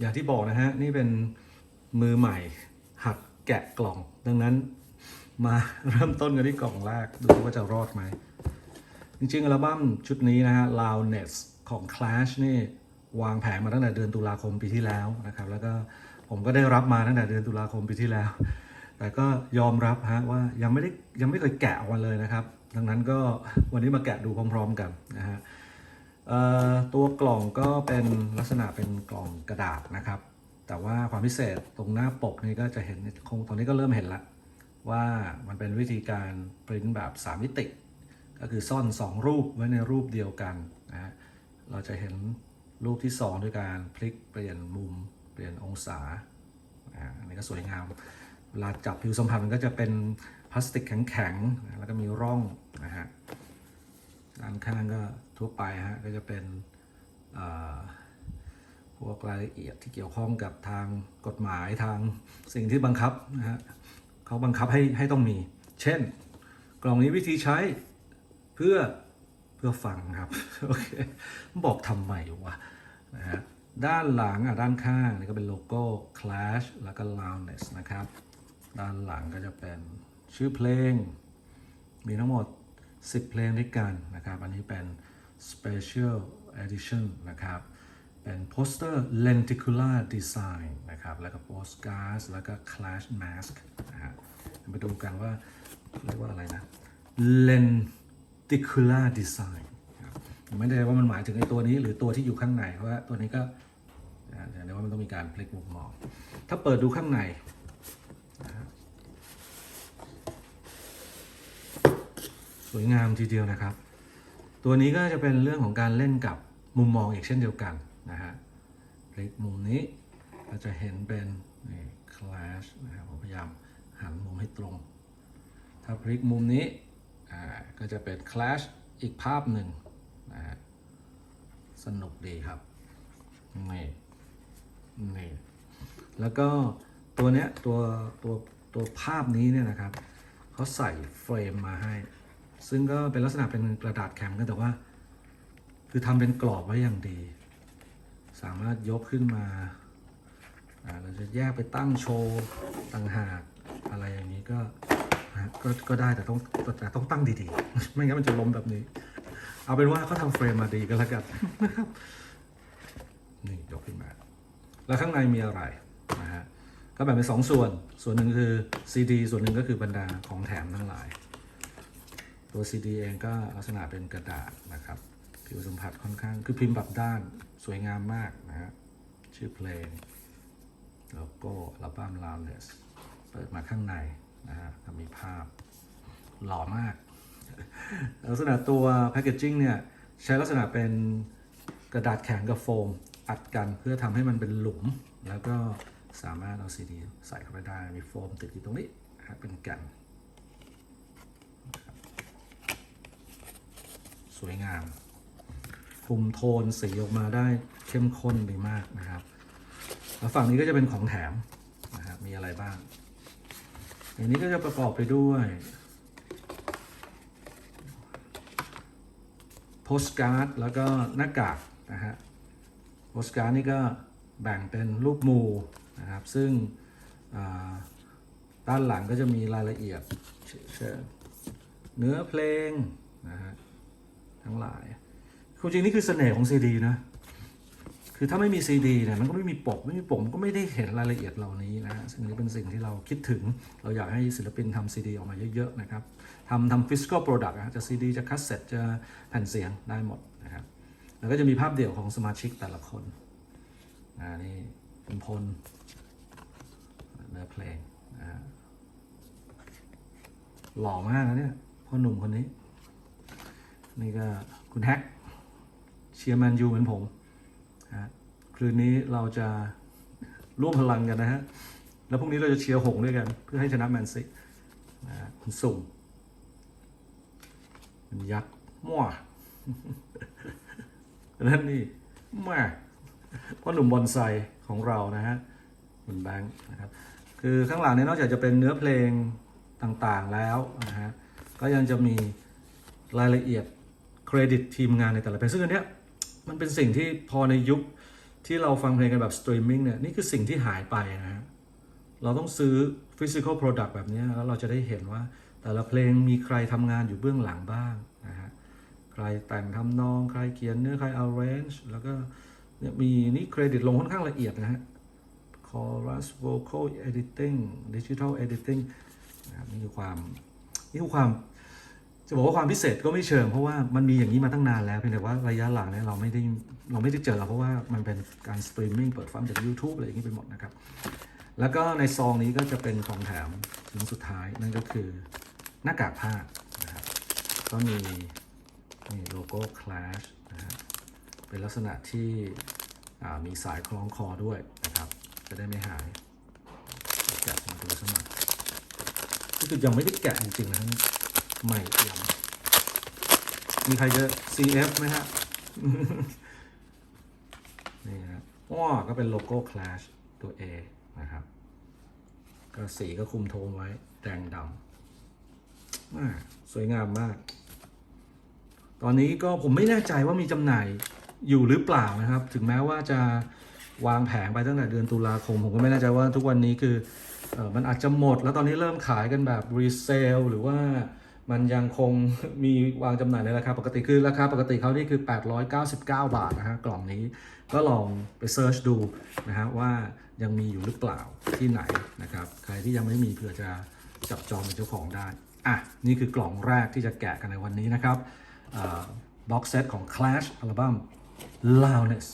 อย่างที่บอกนะฮะ นี่เป็นมือใหม่ หัดแกะกล่อง ดังนั้นมาเริ่มต้นกันที่กล่องแรก ดูว่าจะรอดไหม จริงๆ อัลบั้มชุดนี้นะฮะ Loudness ของ Clash นี่วางแผงมาตั้งแต่เดือนตุลาคมปีที่แล้วนะครับ แล้วก็ผมก็ได้รับมาตั้งแต่เดือนตุลาคมปีที่แล้ว แต่ก็ยอมรับฮะว่ายังไม่ได้ยังไม่เคยแกะออกมาเลยนะครับ ดังนั้นก็วันนี้มาแกะดูพร้อม ๆ กันนะฮะ ตัวกล่องก็เป็นลักษณะเป็นกล่องกระดาษนะครับ แต่ว่าความพิเศษตรงหน้าปกนี่ก็จะเห็นคงตอนนี้ก็เริ่มเห็นละว่ามันเป็นวิธีการปริ้นแบบ 3 มิติ ก็คือซ่อน 2 รูปไว้ในรูปเดียวกันนะเราจะเห็นรูปที่ 2 ด้วยการพลิกเปลี่ยนมุมเปลี่ยนองศาอ่าอันนี้ก็สวยงาม เวลาจับผิวสัมผัสมันก็จะเป็นพลาสติกแข็งๆ แล้วก็มีร่องนะฮะด้านข้างก็ ทั่วไปฮะก็จะเป็นพวกรายละเอียดที่เกี่ยวข้องกับทางกฎหมายทางสิ่งที่บังคับนะฮะเขาบังคับให้ให้ต้องมี เช่น กล่องนี้วิธีใช้เพื่อเพื่อฟังครับโอเคบอกทำไมวะนะฮะด้านหลังอะด้านข้างนี่ก็เป็นโลโก้ Clash แล้วก็ Loudness นะครับ ด้านหลังก็จะเป็นชื่อเพลง มีทั้งหมด 10 เพลงด้วยกันนะครับ อันนี้เป็น Special Edition นะครับ เป็นโปสเตอร์ Lenticular Design นะครับ แล้วก็ Postcards แล้วก็ Clash Mask นะฮะไปดูกันว่าเรียกว่าอะไรนะ Lenticular Design ครับผมไม่ได้ว่ามันหมายถึงไอ้ตัวนี้หรือตัวที่อยู่ข้างใน เพราะว่าตัวนี้ก็อ่าเดี๋ยวว่ามันต้องมีการพลิกมุมมอง ถ้าเปิดดูข้างในสวยงามทีเดียวนะครับ ตัวนี้ก็จะเป็นเรื่องของการเล่นกับมุมมองอีกเช่นเดียวกันนะฮะพลิกมุมนี้เราจะเห็นเป็นนี่ clash นะครับผมพยายามหันมุมให้ตรง ถ้าพลิกมุมนี้อ่าก็จะเป็น clash อีกภาพหนึ่งนะฮะสนุกดีครับนี่นี่แล้วก็ตัวเนี้ยตัวตัวตัวภาพนี้เนี่ยนะครับเขาใส่เฟรมมาให้ ซึ่งก็เป็นลักษณะเป็นกระดาษแข็งกันแต่ว่า คือทำเป็นกรอบไว้อย่างดี สามารถยกขึ้นมาเราจะแยกไปตั้งโชว์ต่างหากอะไรอย่างนี้ก็ก็ก็ได้แต่ต้องแต่ต้องตั้งดีๆ ไม่งั้นมันจะล้มแบบนี้ เอาเป็นว่าเขาทำเฟรมมาดีก็แล้วกันนะครับนี่ยกขึ้นมา แล้วข้างในมีอะไรนะฮะก็แบ่งเป็นสองส่วน ส่วนหนึ่งคือซีดีส่วนหนึ่งก็คือบรรดาของแถมทั้งหลาย ตัว CD เองก็ลักษณะเป็นกระดาษนะครับผิวสัมผัสค่อนข้างคือพิมพ์แบบด้านสวยงามมากนะฮะชื่อเพลงโลโก้อัลบั้ม Loudness เปิดมาข้างในนะฮะมีภาพหล่อมาก ลักษณะตัวแพ c เกจจิ้งเนี่ยใช้ลักษณะเป็นกระดาษแข็งกับโฟมอัดกันเพื่อทำให้มันเป็นหลุม แล้วก็สามารถเอาซีดีใส่เข้าไปได้มีโฟมติดอยู่ตรงนี้เป็นแกัน สวยงาม คุมโทนสีออกมาได้เข้มข้นดีมากนะครับ แล้วฝั่งนี้ก็จะเป็นของแถมนะครับมีอะไรบ้าง อย่างนี้ก็จะประกอบไปด้วยโพสการ์ดแล้วก็หน้ากากนะฮะโพสการ์ดนี่ก็แบ่งเป็นรูปหมูนะครับ ซึ่งด้านหลังก็จะมีรายละเอียดเนื้อเพลงนะฮะ ทั้งหลายความจริงนี่คือเสน่ห์ของซีดีนะ คือถ้าไม่มีซีดีเนี่ยมันก็ไม่มีปกไม่มีปกมันก็ไม่ได้เห็นรายละเอียดเหล่านี้นะซึ่งนี้เป็นสิ่งที่เราคิดถึง เราอยากให้ศิลปินทำซีดีออกมาเยอะๆนะครับทำทำฟิสิกอลโปรดักต์จะซีดีจะคัสเซ็ตจะแผ่นเสียงได้หมดนะครับ แล้วก็จะมีภาพเดี่ยวของสมาชิกแต่ละคนอ่านี่เป็นพลเนื้อเพลงนะหล่อมากนะเนี่ยพ่อหนุ่มคนนี้ นี่ก็คุณแฮกเชียร์แมนยูเหมือนผมนะฮะคืนนี้เราจะร่วมพลังกันนะฮะ แล้วพรุ่งนี้เราจะเชียร์หงด้วยกัน เพื่อให้ชนะแมนซีนะฮะคุณสุ่มเป็นยักษ์มั่วนั่นนี่แม่พ่อหนุ่มบอนไซของเรานะฮะคุณแบงค์นะครับ คือข้างหลังเนี่ยนอกจากจะเป็นเนื้อเพลงต่างๆแล้วนะฮะ ก็ยังจะมีรายละเอียด เครดิตทีมงานในแต่ละเพลงซึ่งอันเนี้ยมันเป็นสิ่งที่พอในยุคที่เราฟังเพลงกันแบบสตรีมมิ่งเนี่ยนี่คือสิ่งที่หายไปนะฮะเราต้องซื้อ physical product แบบนี้แล้วเราจะได้เห็นว่าแต่ละเพลงมีใครทำงานอยู่เบื้องหลังบ้างนะฮะใครแต่งทำนอง ใครเขียนเนื้อใคร arrange แล้วก็เนี่ยมีนี่เครดิตลงค่อนข้างละเอียดนะฮะ chorus vocal editing digital editing นะครับนี่คือความนี่คือความ จะบอกว่าความพิเศษก็ไม่เชิง เพราะว่ามันมีอย่างนี้มาตั้งนานแล้วเพียงแต่ว่าระยะหลังเนี่ยเราไม่ได้เราไม่ได้เจอเพราะว่ามันเป็นการสตรีมมิ่งเปิดฟังจาก YouTube อะไรอย่างนี้ไปหมดนะครับ แล้วก็ในซองนี้ก็จะเป็นของแถมถึงสุดท้ายนั่นก็คือหน้ากากผ้านะครับก็มีนี่โลโก้ Clash นะฮะเป็นลักษณะที่มีสายคล้องคอด้วยนะครับจะได้ไม่หายแกะมาดูสมัครนี่คือยังไม่ได้แกะจริงๆนะ ใหม่เอี่ยมมีใครจะ CF ไหมฮะ นี่นะว้าก็เป็นโลโก้ Clash ตัว A นะครับ ก็สีก็คุมโทนไว้ แดงดำอ่าสวยงามมาก ตอนนี้ก็ผมไม่แน่ใจว่ามีจำหน่ายอยู่หรือเปล่านะครับ ถึงแม้ว่าจะวางแผงไปตั้งแต่เดือนตุลาคม ผมก็ไม่แน่ใจว่าทุกวันนี้คือออมันอาจจะหมด แล้วตอนนี้เริ่มขายกันแบบรีเซลหรือว่า มันยังคงมีวางจำหน่ายในราคาปกติคือราคาปกติเขานี่คือ 899 บาทนะฮะกล่องนี้ก็ลองไปเซิร์ชดูนะฮะว่ายังมีอยู่หรือเปล่าที่ไหนนะครับใครที่ยังไม่มีเผื่อจะจับจองเป็นเจ้าของได้อะนี่คือกล่องแรกที่จะแกะกันในวันนี้นะครับบ็อกเซตของ Clash อัลบั้ม Loudness